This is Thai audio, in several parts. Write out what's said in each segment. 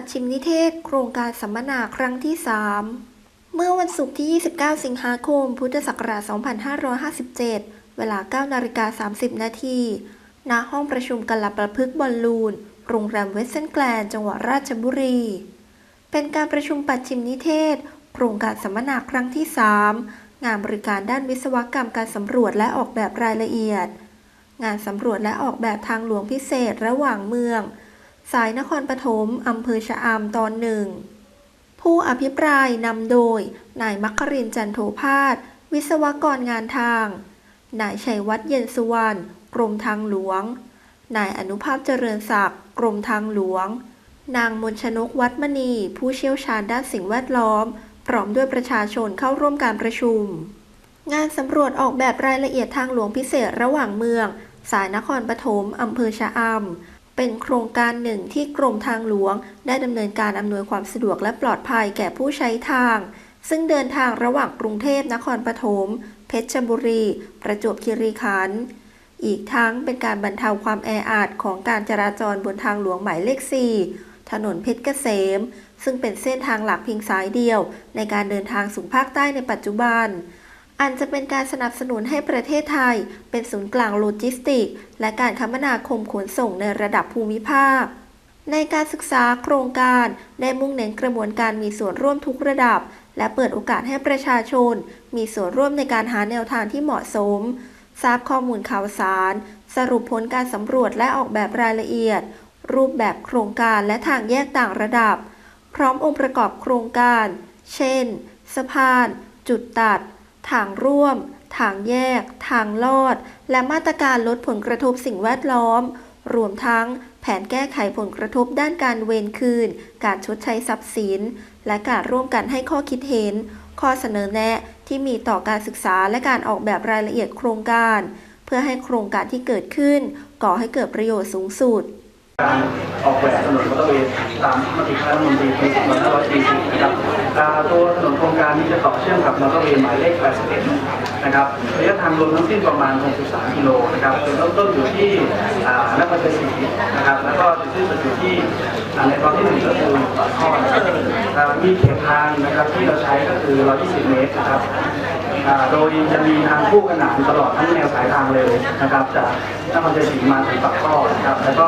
ดชิมนิเทศ โครงการสัมมนาครั้งที่ 3 เมื่อวันศุกร์ที่ 29 สิงหาคม พุทธศักราช 2557 เวลา 9 นาฬิกา 30 นาทีณห้องประชุมกัลประพฤกษ์บอลลูน โรงแรมเวสเซนแกลน จังหวัดราชบุรี เป็นการประชุมปัดชิมนิเทศ โครงการสัมมนาครั้งที่ 3 งานบริการด้านวิศวกรรมการสำรวจและออกแบบรายละเอียด งานสำรวจและออกแบบทางหลวงพิเศษระหว่างเมือง สายนครปฐมอำเภอชะอำตอนหนึ่ง ผู้อภิปรายนำโดย นายมัคครินจันโทพาสวิศวกรงานทาง นายชัยวัฒน์เย็นสุวรรณกรมทางหลวง นายอนุภาพเจริญศักดิ์กรมทางหลวง นางมนชนกวัดมณี ผู้เชี่ยวชาญด้านสิ่งแวดล้อม พร้อมด้วยประชาชนเข้าร่วมการประชุม งานสำรวจออกแบบรายละเอียดทางหลวงพิเศษระหว่างเมือง สายนครปฐมอำเภอชะอำ เป็นโครงการหนึ่งที่กรมทางหลวง ได้ดำเนินการอำนวยความสะดวกและปลอดภัยแก่ผู้ใช้ทาง ซึ่งเดินทางระหว่างกรุงเทพนครปฐม เพชรบุรี ประจวบคีรีขันธ์อีกทั้งเป็นการบรรเทาความแออัดของการจราจรบนทางหลวงหมายเลข 4 ถนนเพชรเกษม ซึ่งเป็นเส้นทางหลักเพียงสายเดียว ในการเดินทางสู่ภาคใต้ในปัจจุบัน อันจะเป็นการสนับสนุนให้ประเทศไทย เป็นศูนย์กลางโลจิสติก และการคมนาคมขนส่งในระดับภูมิภาค ในการศึกษาโครงการได้มุ่งเน้นกระบวนการมีส่วนร่วมทุกระดับ และเปิดโอกาสให้ประชาชน มีส่วนร่วมในการหาแนวทางที่เหมาะสม ทราบข้อมูลข่าวสาร สรุปผลการสำรวจและออกแบบรายละเอียด รูปแบบโครงการและทางแยกต่างระดับ พร้อมองค์ประกอบโครงการ เช่น สะพาน จุดตัด ทางร่วม ทางแยก ทางลอด และมาตรการลดผลกระทบสิ่งแวดล้อม รวมทั้งแผนแก้ไขผลกระทบด้านการเวรคืน การชดใช้ทรัพย์สิน และการร่วมกันให้ข้อคิดเห็น ข้อเสนอแนะที่มีต่อการศึกษาและการออกแบบรายละเอียดโครงการ เพื่อให้โครงการที่เกิดขึ้น ก่อให้เกิดประโยชน์สูงสุดการออกแบบถนนมอเตอร์เวย์ตามมติคณะรัฐมนตรีปี2540นะครับอ่า ตัวถนนโครงการนี้จะต่อเชื่อมกับมอเตอร์เวย์หมายเลข 81 นะครับระยะทางรวมทั้งสิ้นประมาณ 63 กิโลนะครับจุดเริ่มต้นอยู่ที่อ่านครชัยศรีนะครับ แล้วก็จุดที่สุดอยู่ที่ในตอนที่หนึ่งก็คือปากท่อนะมีเขตทางนะครับที่เราใช้ก็คือ 120 เมตรนะครับโดยจะมีทางคู่ขนานตลอดทั้งแนวสายทางเลยนะครับจากนครชัยศรีมาถึงปากท่อนะครับ แล้วก็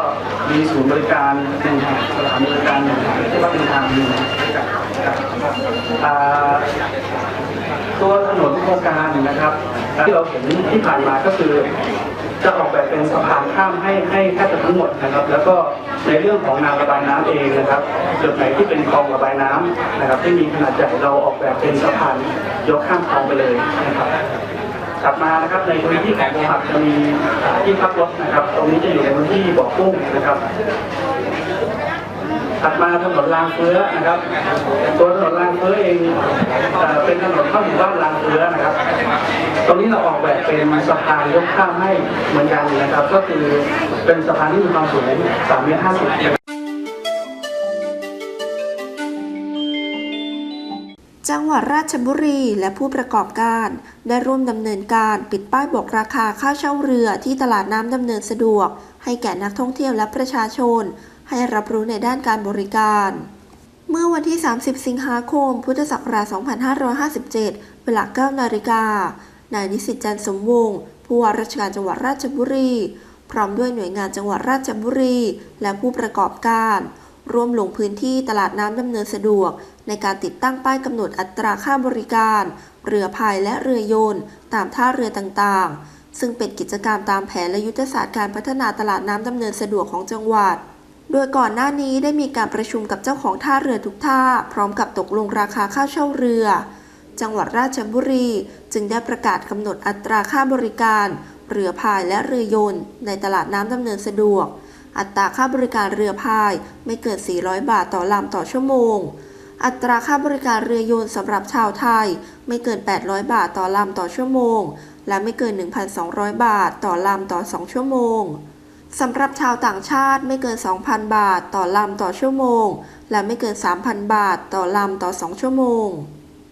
มีศูนย์บริการหนึ่งแห่งสถานบริการหนึ่งแห่งที่ว่าเป็นทางหนึ่งด้วยกันนะ ตัวถนนโครงการนะครับ ที่เราเห็นที่ผ่านมาก็คือจะออกแบบเป็นสะพานข้ามให้ให้แทบจะทั้งหมดนะครับ แล้วก็ในเรื่องของน้ำระบายน้ำเองนะครับจุดไหนที่เป็นคลองระบายน้ำนะครับ ที่มีขนาดใหญ่เราออกแบบเป็นสะพานยกข้ามคลองไปเลยนะครับถัดมานะครับในพื้นที่ของโมหักจะมีที่พักรถนะครับ ตรงนี้จะอยู่ในพื้นที่บ่อกุ้งนะครับ ถัดมาถนนรางเฟื้อนะครับ ตัวถนนรางเฟื้อเองเป็นถนนเข้าหมู่บ้านรางเฟื้อนะครับ ตรงนี้เราออกแบบเป็นสะพานยกข้ามให้เหมือนกันนะครับ ก็คือเป็นสะพานที่มีความสูง3เมตร50จังหวัดราชบุรีและผู้ประกอบการ ได้ร่วมดำเนินการปิดป้ายบอกราคาค่าเช่าเรือที่ตลาดน้ำดำเนินสะดวก ให้แก่นักท่องเที่ยวและประชาชน ให้รับรู้ในด้านการบริการ เมื่อวันที่ 30 สิงหาคม พุทธศักราช 2557 เวลา 9 นาฬิกา นายนิสิตจันสมวงศ์ผู้ว่าราชการจังหวัดราชบุรี พร้อมด้วยหน่วยงานจังหวัดราชบุรี และผู้ประกอบการ ร่วมลงพื้นที่ตลาดน้ำดำเนินสะดวก ในการติดตั้งป้ายกำหนดอัตราค่าบริการ เรือพายและเรือยนต์ตามท่าเรือต่างๆซึ่งเป็นกิจกรรมตามแผนและยุทธศาสตร์การพัฒนาตลาดน้ำดำเนินสะดวกของจังหวัด โดยก่อนหน้านี้ได้มีการประชุมกับเจ้าของท่าเรือทุกท่า พร้อมกับตกลงราคาค่าเช่าเรือ จังหวัดราชบุรีจึงได้ประกาศกำหนดอัตราค่าบริการ เรือพายและเรือยนต์ในตลาดน้ำดำเนินสะดวก อัตราค่าบริการเรือพายไม่เกิน 400 บาทต่อลำต่อชั่วโมง อัตราค่าบริการเรือยนต์สำหรับชาวไทย ไม่เกิน 800 บาทต่อลำต่อชั่วโมง และไม่เกิน 1,200 บาทต่อลำต่อ 2 ชั่วโมง สำหรับชาวต่างชาติไม่เกิน 2,000 บาทต่อลำต่อชั่วโมง และไม่เกิน 3,000 บาทต่อลำต่อ 2 ชั่วโมง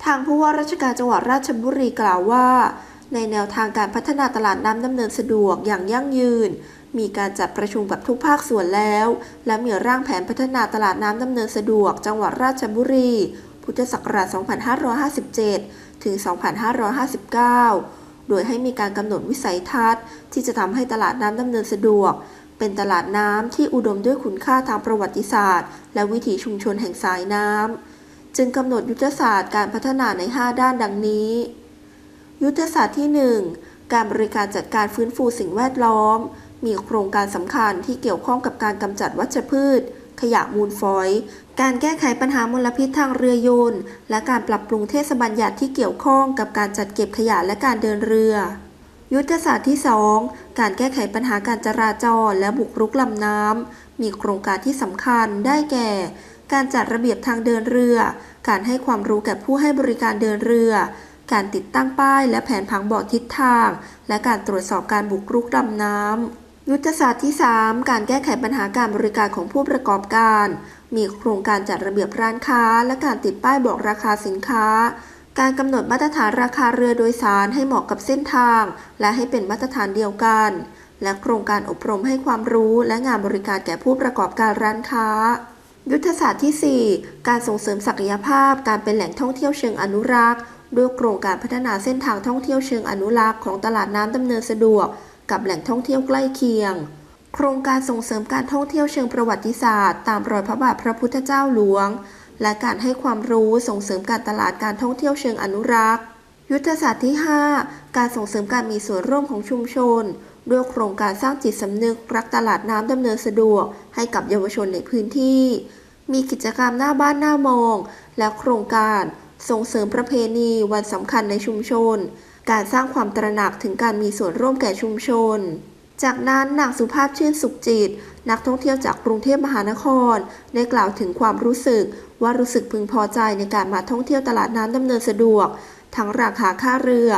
ทางผู้ว่าราชการจังหวัดราชบุรีกล่าวว่า ในแนวทางการพัฒนาตลาดน้ำดำเนินสะดวกอย่างยั่งยืน มีการจัดประชุมกับทุกภาคส่วนแล้ว และมีร่างแผนพัฒนาตลาดน้ำดำเนินสะดวก จังหวัดราชบุรี พุทธศักราช 2557 ถึง 2559 โดยให้มีการกำหนดวิสัยทัศน์ ที่จะทำให้ตลาดน้ำดำเนินสะดวก เป็นตลาดน้ำที่อุดมด้วยคุณค่าทางประวัติศาสตร์ และวิถีชุมชนแห่งสายน้ำจึงกำหนดยุทธศาสตร์การพัฒนาใน 5 ด้านดังนี้ ยุทธศาสตร์ที่ 1 การบริการจัดการฟื้นฟูสิ่งแวดล้อม มีโครงการสำคัญที่เกี่ยวข้องกับการกำจัดวัชพืช ขยะมูลฝอย การแก้ไขปัญหามลพิษทางเรือยนต์และการปรับปรุงเทศบัญญัติที่เกี่ยวข้องกับการจัดเก็บขยะและการเดินเรือ ยุทธศาสตร์ที่ 2 การแก้ไขปัญหาการจราจรและบุกรุกลำน้ำ มีโครงการที่สำคัญได้แก่ การจัดระเบียบทางเดินเรือ การให้ความรู้แก่ผู้ให้บริการเดินเรือ การติดตั้งป้ายและแผนผังบอกทิศทาง และการตรวจสอบการบุกรุกลำน้ำยุทธศาสตร์ที่ 3 การแก้ไขปัญหาการบริการของผู้ประกอบการ มีโครงการจัดระเบียบร้านค้า และการติดป้ายบอกราคาสินค้า การกำหนดมาตรฐานราคาเรือโดยสารให้เหมาะกับเส้นทาง และให้เป็นมาตรฐานเดียวกัน และโครงการอบรมให้ความรู้และงานบริการแก่ผู้ประกอบการร้านค้า ยุทธศาสตร์ที่ 4 การส่งเสริมศักยภาพ การเป็นแหล่งท่องเที่ยวเชิงอนุรักษ์ด้วยโครงการพัฒนาเส้นทางท่องเที่ยวเชิงอนุรักษ์ของตลาดน้ำดำเนินสะดวก กับแหล่งท่องเที่ยวใกล้เคียง ครงการส่งเสริมการท่องเที่ยวเชิงประวัติศาสตร์ ตามรอยพระบาทพระพุทธเจ้าหลวง และการให้ความรู้ส่งเสริมการตลาดการท่องเที่ยวเชิงอนุรักษ์ ยุทธศาสตร์ที่ 5 การส่งเสริมการมีส่วนร่วมของชุมชน ด้วยโครงการสร้างจิตสำนึก รักตลาดน้ำดำเนินสะดวก ให้กับเยาวชนในพื้นที่ มีกิจกรรมหน้าบ้านหน้ามอง และโครงการส่งเสริมประเพณีวันสำคัญในชุมชน การสร้างความตระหนักถึงการมีส่วนร่วมแก่ชุมชน จากนั้นนางสุภาพชื่นสุขจิต นักท่องเที่ยวจากกรุงเทพมหานคร ได้กล่าวถึงความรู้สึก ว่ารู้สึกพึงพอใจในการมาท่องเที่ยวตลาดน้ำดำเนินสะดวก ทั้งราคาค่าเรือ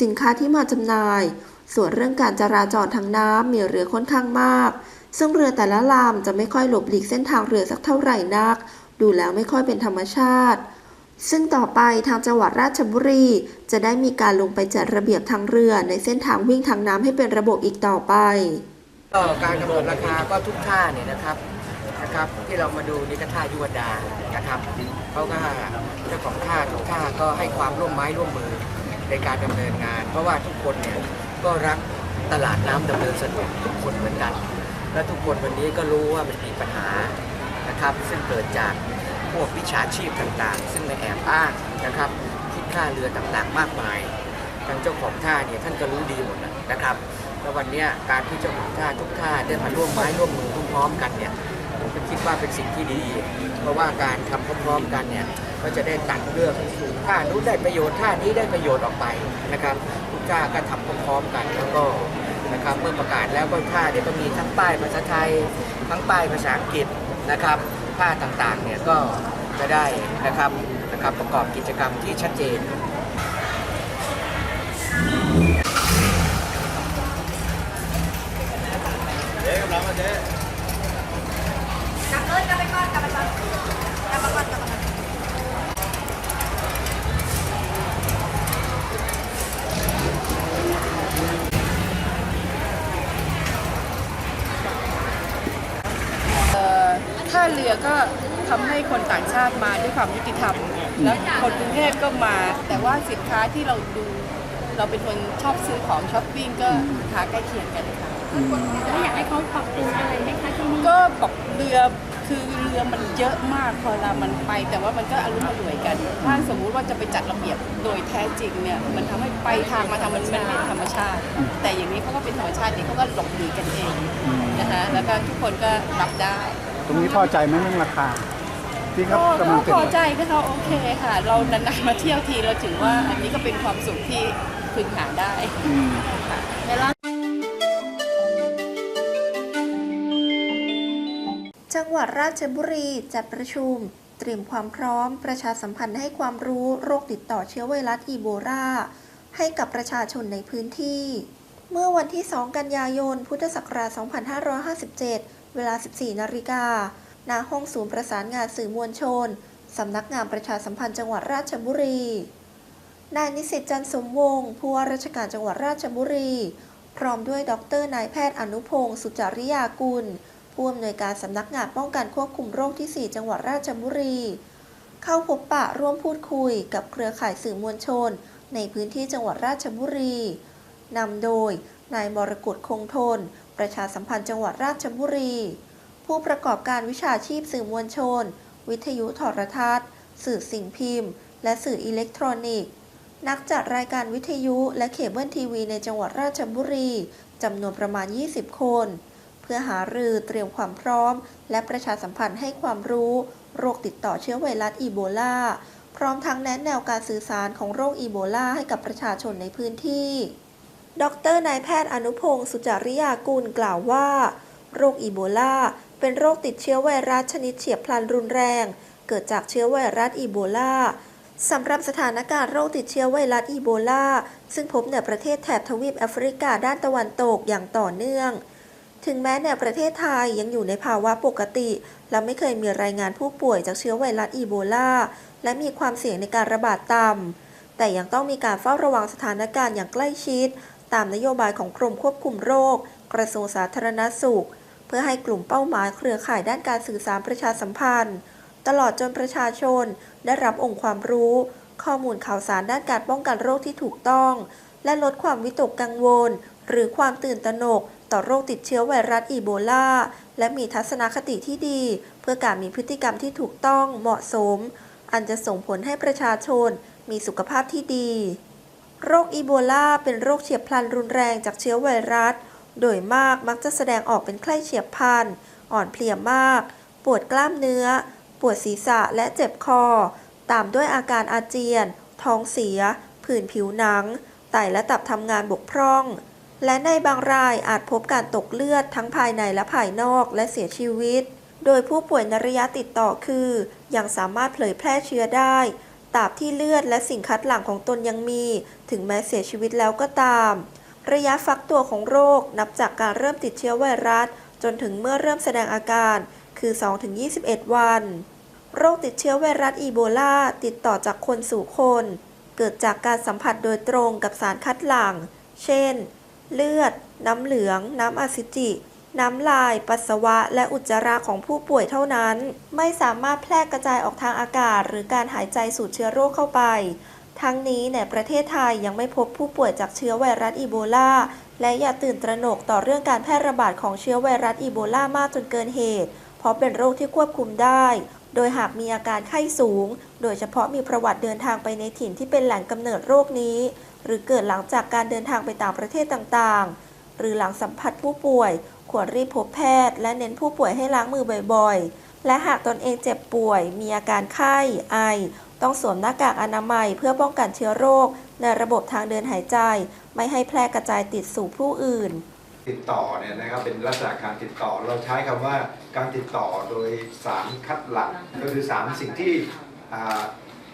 สินค้าที่มาจำหน่าย ส่วนเรื่องการจราจรทางน้ำมีเรือค่อนข้างมาก ซึ่งเรือแต่ละลำจะไม่ค่อยหลบหลีกเส้นทางเรือสักเท่าไหร่นัก ดูแล้วไม่ค่อยเป็นธรรมชาติ ซึ่งต่อไปทางจังหวัดราชบุรี จะได้มีการลงไปจัดระเบียบทางเรือในเส้นทางวิ่งทางน้ำให้เป็นระบบอีกต่อไปก็การกำหนดราคาก็ทุกท่าเนี่ยนะครับนะครับที่เรามาดูนี่ก็ท่ายุวดานะครับเขาก็เจ้าของท่าทุกท่าก็ให้ความร่วมไม้ร่วมมือในการดำเนินงาน เพราะว่าทุกคนเนี่ยก็รักตลาดน้ำดำเนินสะดวกทุกคนเหมือนกัน และทุกคนวันนี้ก็รู้ว่ามันมีปัญหานะครับซึ่งเกิดจาก วกวิชาชีพต่างๆ ซึ่งในแอบอ้างนะครับคิดค่าเรือต่างๆ มากมายทางเจ้าของท่าเนี่ยท่านก็รู้ดีหมดนะครับแล้ววันนี้การที่เจ้าของท่าทุกท่าได้มาร่วมไม้ร่วมมือพร้อมๆกันเนี่ยผมก็คิดว่าเป็นสิ่งที่ดี เพราะว่าการทำพร้อมๆกันเนี่ยก็จะได้ตัดเรื่องท่านู้นได้ประโยชน์ท่านี้ได้ประโยชน์ออกไปนะครับทุกท่าก็ทำพร้อมๆกันแล้วก็นะครับเมื่อประกาศแล้วก็ท่าเดี๋ยวก็มีทั้งป้ายภาษาไทย ทั้งป้ายภาษาอังกฤษนะครับ ท่าต่างๆเนี่ยก็จะได้นะครับนะครับประกอบกิจกรรมที่ชัดเจนเเรือก็ทำให้คนต่างชาติมาด้วยความยุติธรรม แล้วคนกรุงเทพก็มา แต่ว่าสินค้าที่เราดู เราเป็นคนชอบซื้อของช้อปปิ้งก็ราคาใกล้เคียงกันค่ะแล้วอยากให้เขาปรับปรุงอะไรไหมคะที่นี่ก็บอกเรือคือเรือมันเยอะมากพอเวลามันไป แต่ว่ามันก็อารมณ์อร่วยกัน ถ้าสมมุติว่าจะไปจัดระเบียบโดยแท้จริงเนี่ยมันทำให้ไปทางมาทางมันมันเป็นธรรมชาติ แต่อย่างนี้เขาก็เป็นธรรมชาตินี่เขาก็หลบหลีกกันเองนะคะแล้วก็ทุกคนก็รับได้ ตรงนี้พอใจไหมเรื่องราคาที่เขาก็กำลังติดพอใจก็เขาโอเคค่ะ เรานานๆมาเที่ยวทีเราถือว่าอันนี้ก็เป็นความสุขที่พึงหาได้อืมค่ะจังหวัดราชบุรีจัดประชุม เตรียมความพร้อมประชาสัมพันธ์ให้ความรู้โรคติดต่อเชื้อไวรัสอีโบลาให้กับประชาชนในพื้นที่ เมื่อวันที่ 2 กันยายน พุทธศักราช 2557 เวลา 14 นาฬิกา ณ ห้องศูนย์ประสานงานสื่อมวลชน สำนักงานประชาสัมพันธ์จังหวัดราชบุรี นายนิสิตจันสมวงศ์ผู้ว่าราชการจังหวัดราชบุรี พร้อมด้วยดรนายแพทย์อนุพงศ์สุจริยากุล ผู้อำนวยการสำนักงานป้องกันควบคุมโรคที่ 4 จังหวัดราชบุรี เข้าพบปะร่วมพูดคุยกับเครือข่ายสื่อมวลชน ในพื้นที่จังหวัดราชบุรีนำโดยนายมรกตคงทน ประชาสัมพันธ์จังหวัดราชบุรี ผู้ประกอบการวิชาชีพสื่อมวลชน วิทยุโทรทัศน์ สื่อสิ่งพิมพ์ และสื่ออิเล็กทรอนิกส์ นักจัดรายการวิทยุและเคเบิลทีวีในจังหวัดราชบุรีจำนวนประมาณ 20 คน เพื่อหารือเตรียมความพร้อม และประชาสัมพันธ์ให้ความรู้ โรคติดต่อเชื้อไวรัสอีโบลาพร้อมทั้งแนะแนวการสื่อสารของโรคอีโบลาให้กับประชาชนในพื้นที่ ดรนายแพทย์อนุพงศ์สุจริยากุลกล่าวว่า โรคอีโบลา เป็นโรคติดเชื้อไวรัสชนิดเฉียบพลันรุนแรง เกิดจากเชื้อไวรัสอีโบลาสำหรับสถานการณ์โรคติดเชื้อไวรัสอีโบลา ซึ่งพบในประเทศแถบทวีปแอฟริกาด้านตะวันตกอย่างต่อเนื่อง ถึงแม้ในประเทศไทยยังอยู่ในภาวะปกติ และไม่เคยมีรายงานผู้ป่วยจากเชื้อไวรัสอีโบลา และมีความเสี่ยงในการระบาดต่ำแต่ยังต้องมีการเฝ้าระวังสถานการณ์อย่างใกล้ชิด ตามนโยบายของกรมควบคุมโรค กระทรวงสาธารณสุข เพื่อให้กลุ่มเป้าหมายเครือข่ายด้านการสื่อสารประชาสัมพันธ์ ตลอดจนประชาชน ได้รับองค์ความรู้ ข้อมูลข่าวสารด้านการป้องกันโรคที่ถูกต้อง และลดความวิตกกังวล หรือความตื่นตระหนก ต่อโรคติดเชื้อไวรัสอีโบลาและมีทัศนคติที่ดี เพื่อการมีพฤติกรรมที่ถูกต้องเหมาะสม อันจะส่งผลให้ประชาชนมีสุขภาพที่ดี โรคอีโบลาเป็นโรคเฉียบพลันรุนแรงจากเชื้อไวรัส โดยมากมักจะแสดงออกเป็นไข้เฉียบพลัน อ่อนเพลียมาก ปวดกล้ามเนื้อ ปวดศีรษะและเจ็บคอ ตามด้วยอาการอาเจียน ท้องเสีย ผื่นผิวหนัง ไตและตับทำงานบกพร่อง และในบางรายอาจพบการตกเลือดทั้งภายในและภายนอกและเสียชีวิต โดยผู้ป่วยในระยะติดต่อคือ ยังสามารถเผยแพร่เชื้อได้ ตราบที่เลือดและสิ่งคัดหลั่งของตนยังมี ถึงแม้เสียชีวิตแล้วก็ตาม ระยะฟักตัวของโรคนับจากการเริ่มติดเชื้อไวรัส จนถึงเมื่อเริ่มแสดงอาการ คือ 2-21 วัน โรคติดเชื้อไวรัสอีโบลาติดต่อจากคนสู่คน เกิดจากการสัมผัสโดยตรงกับสารคัดหลั่ง เช่น เลือด น้ำเหลือง น้ำอสุจิ น้ำลาย ปัสสาวะ และอุจจาระของผู้ป่วยเท่านั้น ไม่สามารถแพร่กระจายออกทางอากาศ หรือการหายใจสูดเชื้อโรคเข้าไป ทั้งนี้ในประเทศไทยยังไม่พบผู้ป่วยจากเชื้อไวรัสอีโบลาและอย่าตื่นตระหนกต่อเรื่องการแพร่ระบาดของเชื้อไวรัสอีโบลามากจนเกินเหตุ เพราะเป็นโรคที่ควบคุมได้ โดยหากมีอาการไข้สูง โดยเฉพาะมีประวัติเดินทางไปในถิ่นที่เป็นแหล่งกำเนิดโรคนี้ หรือเกิดหลังจากการเดินทางไปต่างประเทศต่างๆ หรือหลังสัมผัสผู้ป่วย ควรรีบพบแพทย์และเน้นผู้ป่วยให้ล้างมือบ่อยๆ และหากตนเองเจ็บป่วย มีอาการไข้ ไอ ต้องสวมหน้ากากอนามัยเพื่อป้องกันเชื้อโรค ในระบบทางเดินหายใจ ไม่ให้แพร่กระจายติดสู่ผู้อื่น ติดต่อเนี่ยนะครับเป็นลักษณะการติดต่อ เราใช้คำว่าการติดต่อโดยสารคัดหลั่งก็คือสารสิ่งที่อ่า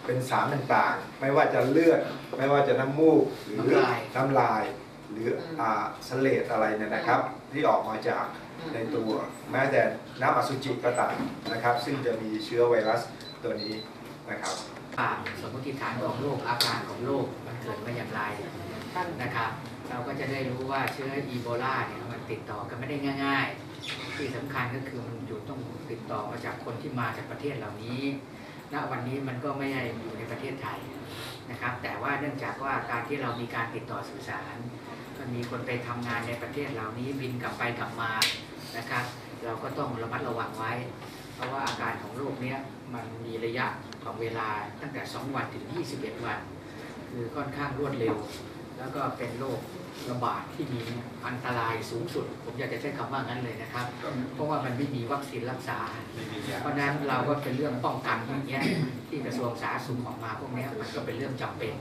เป็นสารต่างๆ ไม่ว่าจะเลือด ไม่ว่าจะน้ำมูก หรือน้ำลายน้ำลายหรืออ่าเลดอะไรเนี่ยนะครับ ที่ออกมาจากในตัว แม้แต่น้ำอสุจิก็ตามนะครับ ซึ่งจะมีเชื้อไวรัสตัวนี้นะครับว่าสมมติฐานของโรคอาการของโรคมันเกิดมาอย่างไรนะครับ เราก็จะได้รู้ว่าเชื้ออีโบลาเนี่ยมันติดต่อกันไม่ได้ง่าย ๆ ที่สำคัญก็คือมันอยู่ต้องติดต่อมาจากคนที่มาจากประเทศเหล่านี้ณวันนี้มันก็ไม่ได้อยู่ในประเทศไทยนะครับ แต่ว่าเนื่องจากว่าการที่เรามีการติดต่อสื่อสาร มีคนไปทำงานในประเทศเหล่านี้บินกลับไปกลับมานะครับ เราก็ต้องระมัดระวังไว้ เพราะว่าอาการของโรคเนี้ยมันมีระยะของเวลาตั้งแต่ 2 วันถึง 21 วัน คือค่อนข้างรวดเร็ว แล้วก็เป็นโรคระบาดที่มีอันตรายสูงสุด ผมอยากจะใช้คำว่างั้นเลยนะครับ เพราะว่ามันไม่มีวัคซีนรักษา เพราะนั้นเราก็เป็นเรื่องป้องกันอย่างเงี้ยที่กระทรวงสาธารณสุขออกมาพวกเนี้ยมันก็เป็นเรื่องจำเป็น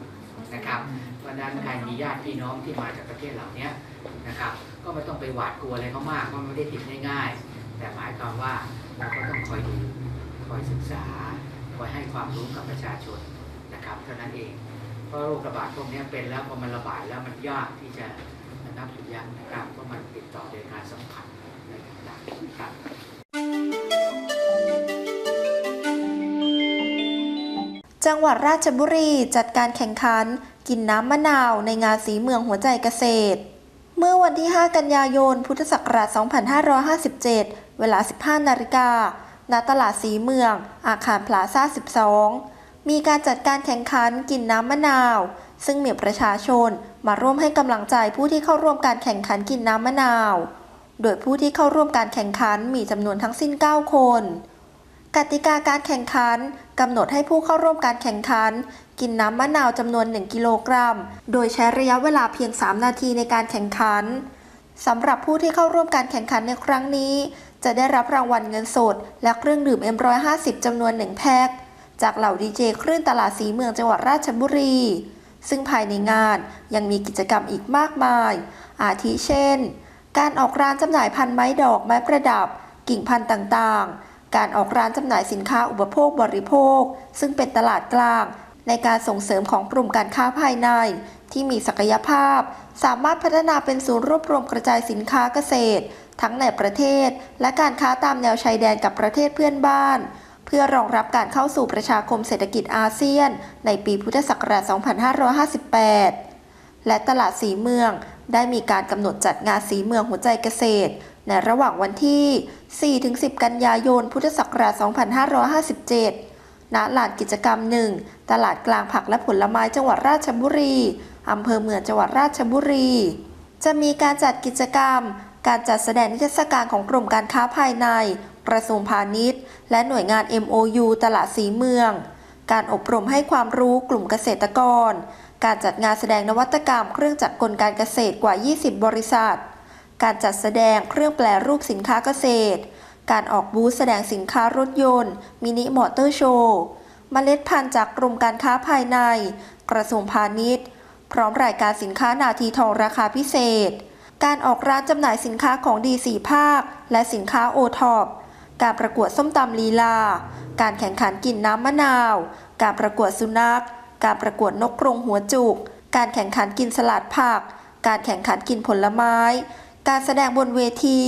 นะครับเพราะนั้นใครมีญาติพี่น้องที่มาจากประเทศเหล่านี้นะครับก็ไม่ต้องไปหวาดกลัวอะไรเขามากเพราะไม่ได้ติดง่ายๆ แต่หมายความว่าเราก็ต้องคอยดูคอยศึกษาคอยให้ความรู้กับประชาชนนะครับเท่านั้นเองเพราะโรคระบาดพวกนี้เป็นแล้วพอมันระบาดแล้วมันยากที่จะระงับยั้งนะครับเพราะมันติดต่อโดยการสัมผัสอะไรต่างๆ จังหวัดราชบุรีจัดการแข่งขัน กินน้ำมะนาวในงานสีเมืองหัวใจเกษตร เมื่อวันที่ 5 กันยายน พุทธศักราช 2557 เวลา 15 นาฬิกา ณ ตลาดสีเมือง อาคารพลาซ่า 12 มีการจัดการแข่งขันกินน้ำมะนาว ซึ่งมีประชาชนมาร่วมให้กำลังใจผู้ที่เข้าร่วมการแข่งขันกินน้ำมะนาว โดยผู้ที่เข้าร่วมการแข่งขันมีจำนวนทั้งสิ้น 9 คน กติกาการแข่งขันกำหนดให้ผู้เข้าร่วมการแข่งขัน กินน้ำมะนาวจำนวน 1 กิโลกรัม โดยใช้ระยะเวลาเพียง 3 นาทีในการแข่งขันสำหรับผู้ที่เข้าร่วมการแข่งขันในครั้งนี้ จะได้รับรางวัลเงินสด และเครื่องดื่ม M150 จำนวน 1 แพ็คจากเหล่าดีเจคลื่นตลาดสีเมืองจังหวัดราชบุรี ซึ่งภายในงานยังมีกิจกรรมอีกมากมาย อาทิเช่น การออกร้านจำหน่ายพันไม้ดอกไม้ประดับ กิ่งพันธุ์ต่างๆ การออกร้านจำหน่ายสินค้าอุปโภคบริโภค ซึ่งเป็นตลาดกลาง ในการส่งเสริมของกลุ่มการค้าภายใน ที่มีศักยภาพ สามารถพัฒนาเป็นศูนย์รวบรวมกระจายสินค้าเกษตร ทั้งในประเทศ และการค้าตามแนวชายแดนกับประเทศเพื่อนบ้าน เพื่อรองรับการเข้าสู่ประชาคมเศรษฐกิจอาเซียน ในปีพุทธศักราช 2558 และตลาดสีเมืองได้มีการกำหนดจัดงานสีเมืองหัวใจเกษตร ในระหว่างวันที่ 4-10 กันยายน พุทธศักราช 2557ณลานกิจกรรมหนึ่งตลาดกลางผักและผลไม้จังหวัดราชบุรี อำเภอเมืองจังหวัดราชบุรี จะมีการจัดกิจกรรม การจัดแสดงนิทรรศการของกรมการค้าภายใน กระทรวงพาณิชย์ และหน่วยงาน MOU ตลาดสีเมือง การอบรมให้ความรู้กลุ่มเกษตรกร การจัดงานแสดงนวัตกรรม เครื่องจักรกลการเกษตรกว่า 20 บริษัท การจัดแสดงเครื่องแปลรูปสินค้าเกษตร การออกบูธแสดงสินค้ารถยนต์ มินิมอเตอร์โชว์เมล็ดพันธุ์จากกรมการค้าภายใน กระทรวงพาณิชย์ พร้อมรายการสินค้านาทีทองราคาพิเศษ การออกร้านจำหน่ายสินค้าของดีสีภาค และสินค้าโอท็อปการประกวดส้มตำลีลา การแข่งขันกินน้ำมะนาว การประกวดสุนัข การประกวดนกกรงหัวจุก การแข่งขันกินสลัดผัก การแข่งขันกินผลไม้ การแสดงบนเวที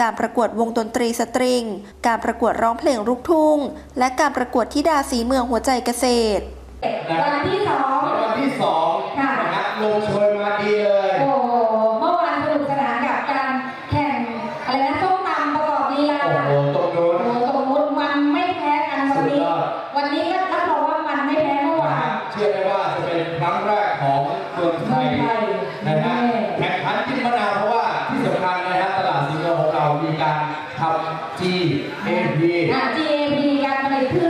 การประกวดวงดนตรีสตริง การประกวดร้องเพลงลูกทุ่ง และการประกวดธิดาสีเมืองหัวใจเกษตรวันที่สองวันที่สองค่ะนะฮะลงโชย ครับ GAP GAP การผลิตพืช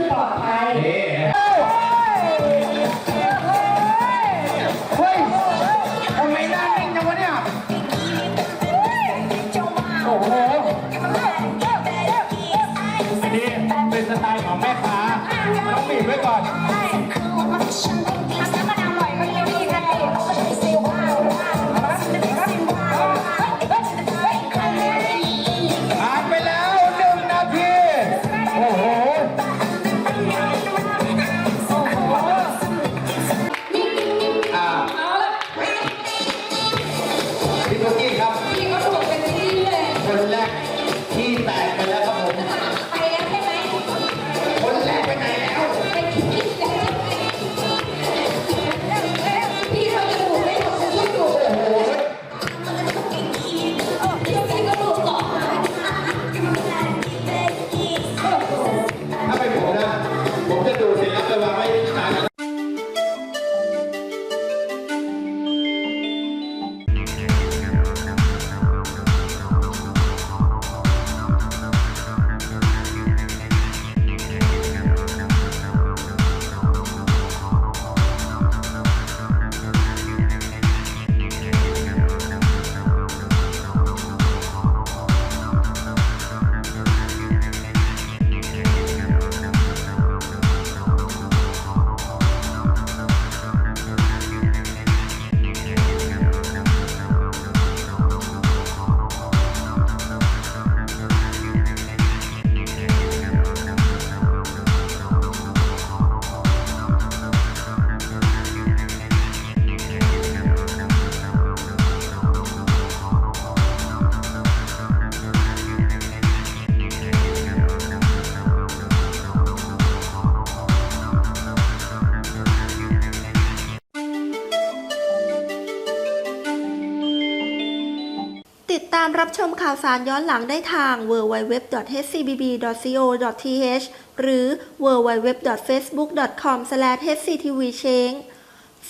ชมข่าวสารย้อนหลังได้ทาง www.hcbb.co.th หรือ www.facebook.com/hctvchange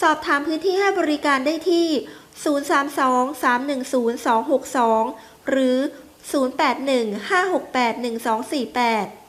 สอบถามพื้นที่ให้บริการได้ที่ 032 310 262 หรือ 081 568 1248